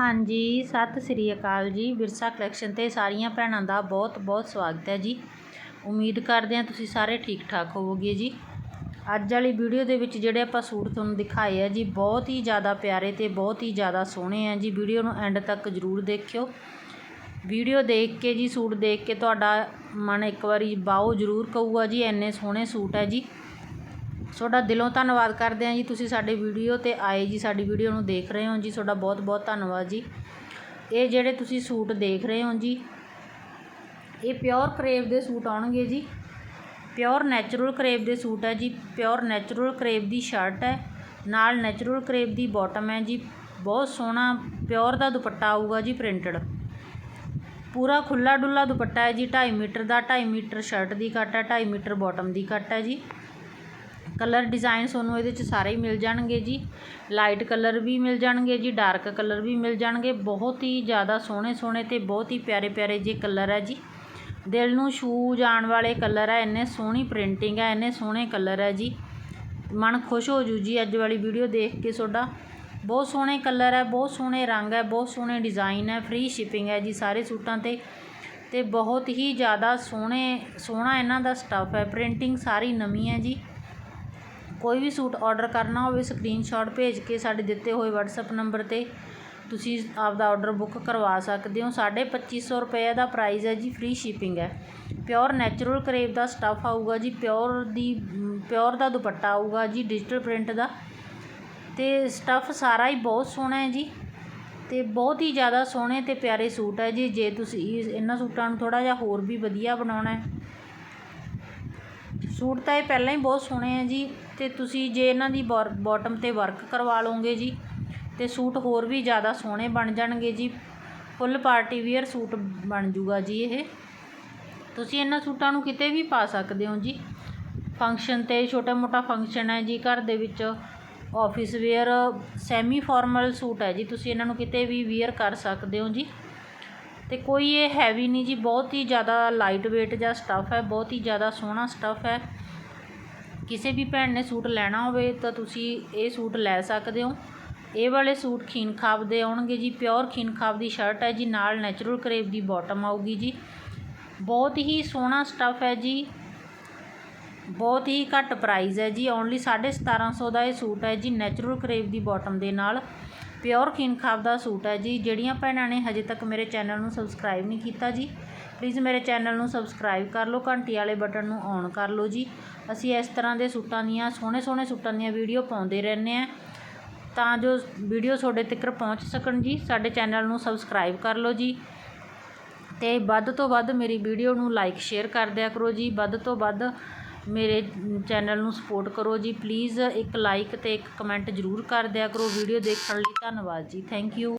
ਹਾਂਜੀ, ਸਤਿ ਸ੍ਰੀ ਅਕਾਲ ਜੀ। ਵਿਰਸਾ ਕਲੈਕਸ਼ਨ ਤੇ ਸਾਰੀਆਂ ਭੈਣਾਂ ਦਾ ਬਹੁਤ ਬਹੁਤ ਸਵਾਗਤ ਹੈ ਜੀ। ਉਮੀਦ ਕਰਦੇ ਹਾਂ ਤੁਸੀਂ ਸਾਰੇ ਠੀਕ ਠਾਕ ਹੋਵੋਗੇ ਜੀ। ਅੱਜ ਵਾਲੀ ਵੀਡੀਓ ਦੇ ਵਿੱਚ ਜਿਹੜੇ ਆਪਾਂ ਸੂਟ ਤੁਹਾਨੂੰ ਦਿਖਾਏ ਆ ਜੀ, ਬਹੁਤ ਹੀ ਜ਼ਿਆਦਾ ਪਿਆਰੇ ਤੇ ਬਹੁਤ ਹੀ ਜ਼ਿਆਦਾ ਸੋਹਣੇ ਆ ਜੀ। ਵੀਡੀਓ ਨੂੰ ਐਂਡ ਤੱਕ ਜ਼ਰੂਰ ਦੇਖਿਓ। ਵੀਡੀਓ ਦੇਖ ਕੇ ਜੀ, ਸੂਟ ਦੇਖ ਕੇ ਤੁਹਾਡਾ ਮਨ ਇੱਕ ਵਾਰੀ ਬਾਓ ਜ਼ਰੂਰ ਕਹੂਗਾ ਜੀ। ਇੰਨੇ ਸੋਹਣੇ ਸੂਟ ਹੈ ਜੀ। ਤੁਹਾਡਾ ਦਿਲੋਂ ਧੰਨਵਾਦ ਕਰਦੇ ਹਾਂ ਜੀ। ਤੁਸੀਂ ਸਾਡੇ ਵੀਡੀਓ ਤੇ ਆਏ ਜੀ, ਸਾਡੀ ਵੀਡੀਓ ਨੂੰ ਦੇਖ ਰਹੇ ਹੋ ਜੀ। ਤੁਹਾਡਾ ਬਹੁਤ ਬਹੁਤ ਧੰਨਵਾਦ ਜੀ। ਇਹ ਜਿਹੜੇ ਤੁਸੀਂ ਸੂਟ ਦੇਖ ਰਹੇ ਹੋ ਜੀ, ਇਹ ਪਿਓਰ ਕਰੇਵ ਦੇ ਸੂਟ ਆਉਣਗੇ ਜੀ। ਪਿਓਰ ਨੈਚੁਰਲ ਕਰੇਵ ਦੇ ਸੂਟ ਹੈ ਜੀ। ਪਿਓਰ ਨੈਚੁਰਲ ਕਰੇਵ ਦੀ ਸ਼ਰਟ ਹੈ। ਨਾਲ ਨੈਚੁਰਲ ਕਰੇਵ ਦੀ ਬਾਟਮ ਹੈ ਜੀ। ਬਹੁਤ ਸੋਹਣਾ ਪਿਓਰ ਦਾ ਦੁਪੱਟਾ ਆਊਗਾ ਜੀ ਪ੍ਰਿੰਟਡ। ਪੂਰਾ ਖੁੱਲਾ ਡੁੱਲਾ ਦੁਪੱਟਾ ਹੈ ਜੀ। 2.5 ਮੀਟਰ ਦਾ 2.5 ਮੀਟਰ ਸ਼ਰਟ ਦੀ ਕੱਟ ਹੈ 2.5 ਮੀਟਰ ਬਾਟਮ ਦੀ ਕੱਟ ਹੈ ਜੀ। ਕਲਰ ਡਿਜ਼ਾਈਨ ਤੁਹਾਨੂੰ ਇਹਦੇ ਚ ਸਾਰੇ ਹੀ ਮਿਲ ਜਾਣਗੇ ਜੀ। ਲਾਈਟ ਕਲਰ ਵੀ ਮਿਲ ਜਾਣਗੇ ਜੀ, ਡਾਰਕ ਕਲਰ ਵੀ ਮਿਲ ਜਾਣਗੇ। ਬਹੁਤ ਹੀ ਜ਼ਿਆਦਾ ਸੋਹਣੇ ਸੋਹਣੇ ਤੇ ਬਹੁਤ ਹੀ ਪਿਆਰੇ ਪਿਆਰੇ ਜੇ ਕਲਰ ਹੈ ਜੀ। ਦਿਲ ਨੂੰ ਛੂ ਜਾਣ ਵਾਲੇ ਕਲਰ ਹੈ, ਇੰਨੇ ਸੋਹਣੀ ਪ੍ਰਿੰਟਿੰਗ ਹੈ, ਇੰਨੇ ਸੋਹਣੇ ਕਲਰ ਹੈ ਜੀ। ਮਨ ਖੁਸ਼ ਹੋ ਜੂ ਜੀ ਅੱਜ ਵਾਲੀ ਵੀਡੀਓ ਦੇਖ ਕੇ ਤੁਹਾਡਾ। ਬਹੁਤ ਸੋਹਣੇ ਕਲਰ ਹੈ, ਬਹੁਤ ਸੋਹਣੇ ਰੰਗ ਹੈ, ਬਹੁਤ ਸੋਹਣੇ ਡਿਜ਼ਾਈਨ ਹੈ, ਫ੍ਰੀ ਸ਼ਿਪਿੰਗ ਹੈ ਜੀ ਸਾਰੇ ਸੂਟਾਂ ਤੇ। ਤੇ ਬਹੁਤ ਹੀ ਜ਼ਿਆਦਾ ਸੋਹਣੇ, ਸੋਹਣਾ ਇਹਨਾਂ ਦਾ ਸਟੱਫ ਹੈ, ਪ੍ਰਿੰਟਿੰਗ ਸਾਰੀ ਨਵੀਂ ਹੈ ਜੀ। ਕੋਈ ਵੀ ਸੂਟ ਆਰਡਰ ਕਰਨਾ ਹੋਵੇ ਸਕਰੀਨਸ਼ਾਟ ਭੇਜ ਕੇ ਸਾਡੇ ਦਿੱਤੇ ਹੋਏ ਵਟਸਐਪ ਨੰਬਰ ਤੇ ਤੁਸੀਂ ਆਪਦਾ ਆਰਡਰ ਬੁੱਕ ਕਰਵਾ ਸਕਦੇ ਹੋ। 2500 ਰੁਪਏ ਦਾ ਪ੍ਰਾਈਜ਼ ਹੈ ਜੀ ਫ੍ਰੀ ਸ਼ਿਪਿੰਗ ਹੈ। ਪਿਓਰ ਨੈਚੁਰਲ ਕਰੇਵ ਦਾ ਸਟੱਫ ਆਊਗਾ ਜੀ ਪਿਓਰ ਦੀ ਪਿਓਰ ਦਾ ਦੁਪੱਟਾ ਆਊਗਾ ਜੀ ਡਿਜੀਟਲ ਪ੍ਰਿੰਟ ਦਾ। ਅਤੇ ਸਟੱਫ ਸਾਰਾ ਹੀ ਬਹੁਤ ਸੋਹਣਾ ਹੈ ਜੀ। ਅਤੇ ਬਹੁਤ ਹੀ ਜ਼ਿਆਦਾ ਸੋਹਣੇ ਅਤੇ ਪਿਆਰੇ ਸੂਟ ਹੈ ਜੀ। ਜੇ ਤੁਸੀਂ ਇਹਨਾਂ ਸੂਟਾਂ ਨੂੰ ਥੋੜ੍ਹਾ ਜਿਹਾ ਹੋਰ ਵੀ ਵਧੀਆ ਬਣਾਉਣਾ ਸੂਟ ਤਾਂ ਇਹ ਪਹਿਲਾਂ ਹੀ ਬਹੁਤ ਸੋਹਣੇ ਆ ਜੀ ਅਤੇ ਤੁਸੀਂ ਜੇ ਇਹਨਾਂ ਦੀ ਬੋ ਬੋਟਮ ਤੇ ਵਰਕ ਕਰਵਾ ਲਓਗੇ ਜੀ ਅਤੇ ਸੂਟ ਹੋਰ ਵੀ ਜ਼ਿਆਦਾ ਸੋਹਣੇ ਬਣ ਜਾਣਗੇ ਜੀ। ਫੁੱਲ ਪਾਰਟੀ ਵੀਅਰ ਸੂਟ ਬਣ ਜੂਗਾ ਜੀ ਇਹ। ਤੁਸੀਂ ਇਹਨਾਂ ਸੂਟਾਂ ਨੂੰ ਕਿਤੇ ਵੀ ਪਾ ਸਕਦੇ ਹੋ ਜੀ। ਫੰਕਸ਼ਨ ਤੇ ਛੋਟਾ ਮੋਟਾ ਫੰਕਸ਼ਨ ਹੈ ਜੀ, ਘਰ ਦੇ ਵਿੱਚ office wear semi formal suit ਹੈ ਜੀ। ਤੁਸੀਂ ਇਹਨਾਂ ਨੂੰ ਕਿਤੇ ਵੀ ਵੇਅਰ ਕਰ ਸਕਦੇ ਹੋ ਜੀ। ਅਤੇ ਕੋਈ ਇਹ ਹੈਵੀ ਨਹੀਂ ਜੀ, ਬਹੁਤ ਹੀ ਜ਼ਿਆਦਾ ਲਾਈਟ ਵੇਟ ਜਿਹਾ ਸਟੱਫ ਹੈ, ਬਹੁਤ ਹੀ ਜ਼ਿਆਦਾ ਸੋਹਣਾ ਸਟੱਫ ਹੈ। ਕਿਸੇ ਵੀ ਭੈਣ ਨੇ ਸੂਟ ਲੈਣਾ ਹੋਵੇ ਤਾਂ ਤੁਸੀਂ ਇਹ ਸੂਟ ਲੈ ਸਕਦੇ ਹੋ। ਇਹ ਵਾਲੇ ਸੂਟ ਖੀਨ ਖਾਬ ਦੇ ਆਉਣਗੇ ਜੀ ਪਿਓਰ ਖੀਨ ਖਾਬ ਦੀ ਸ਼ਰਟ ਹੈ ਜੀ, ਨਾਲ ਨੈਚੁਰਲ ਕਰੇਬ ਦੀ ਬਾਟਮ ਆਊਗੀ ਜੀ। ਬਹੁਤ ਹੀ ਸੋਹਣਾ ਸਟੱਫ ਹੈ ਜੀ। ਬਹੁਤ ਹੀ ਘੱਟ ਪ੍ਰਾਈਸ ਹੈ ਜੀ ਓਨਲੀ 1750 ਦਾ ਇਹ ਸੂਟ ਹੈ ਜੀ ਨੈਚੁਰਲ ਕਰੇਬ ਦੀ ਬਾਟਮ ਦੇ ਨਾਲ। ਪਿਓਰ ਖੀਨ ਦਾ ਸੂਟ ਹੈ ਜੀ। ਜਿਹੜੀਆਂ ਭੈਣਾਂ ਨੇ ਹਜੇ ਤੱਕ ਮੇਰੇ ਚੈਨਲ ਨੂੰ ਸਬਸਕ੍ਰਾਈਬ ਨਹੀਂ ਕੀਤਾ ਜੀ ਪਲੀਜ਼ ਮੇਰੇ ਚੈਨਲ ਨੂੰ ਸਬਸਕ੍ਰਾਈਬ ਕਰ ਲਓ, ਘੰਟੀ ਵਾਲੇ ਬਟਨ ਨੂੰ ਔਨ ਕਰ ਲਓ ਜੀ। ਅਸੀਂ ਇਸ ਤਰ੍ਹਾਂ ਦੇ ਸੂਟਾਂ ਦੀਆਂ ਸੋਹਣੇ ਸੋਹਣੇ ਸੂਟਾਂ ਦੀਆਂ ਵੀਡੀਓ ਪਾਉਂਦੇ ਰਹਿੰਦੇ ਆ ਤਾਂ ਜੋ ਵੀਡੀਓ ਤੁਹਾਡੇ ਤੱਕ ਪਹੁੰਚ ਸਕਣ ਜੀ, ਸਾਡੇ ਚੈਨਲ ਨੂੰ ਸਬਸਕ੍ਰਾਈਬ ਕਰ ਲਓ ਜੀ। ਤੇ ਵੱਧ ਤੋਂ ਵੱਧ ਮੇਰੀ ਵੀਡੀਓ ਨੂੰ ਲਾਈਕ ਸ਼ੇਅਰ ਕਰ ਦਿਆ ਕਰੋ ਜੀ। ਵੱਧ ਤੋਂ ਵੱਧ ਮੇਰੇ ਚੈਨਲ ਨੂੰ ਸਪੋਰਟ ਕਰੋ ਜੀ। ਪਲੀਜ਼ ਇੱਕ ਲਾਈਕ ਅਤੇ ਇੱਕ ਕਮੈਂਟ ਜ਼ਰੂਰ ਕਰ ਦਿਆ ਕਰੋ। ਵੀਡੀਓ ਦੇਖਣ ਲਈ ਧੰਨਵਾਦ ਜੀ। Thank you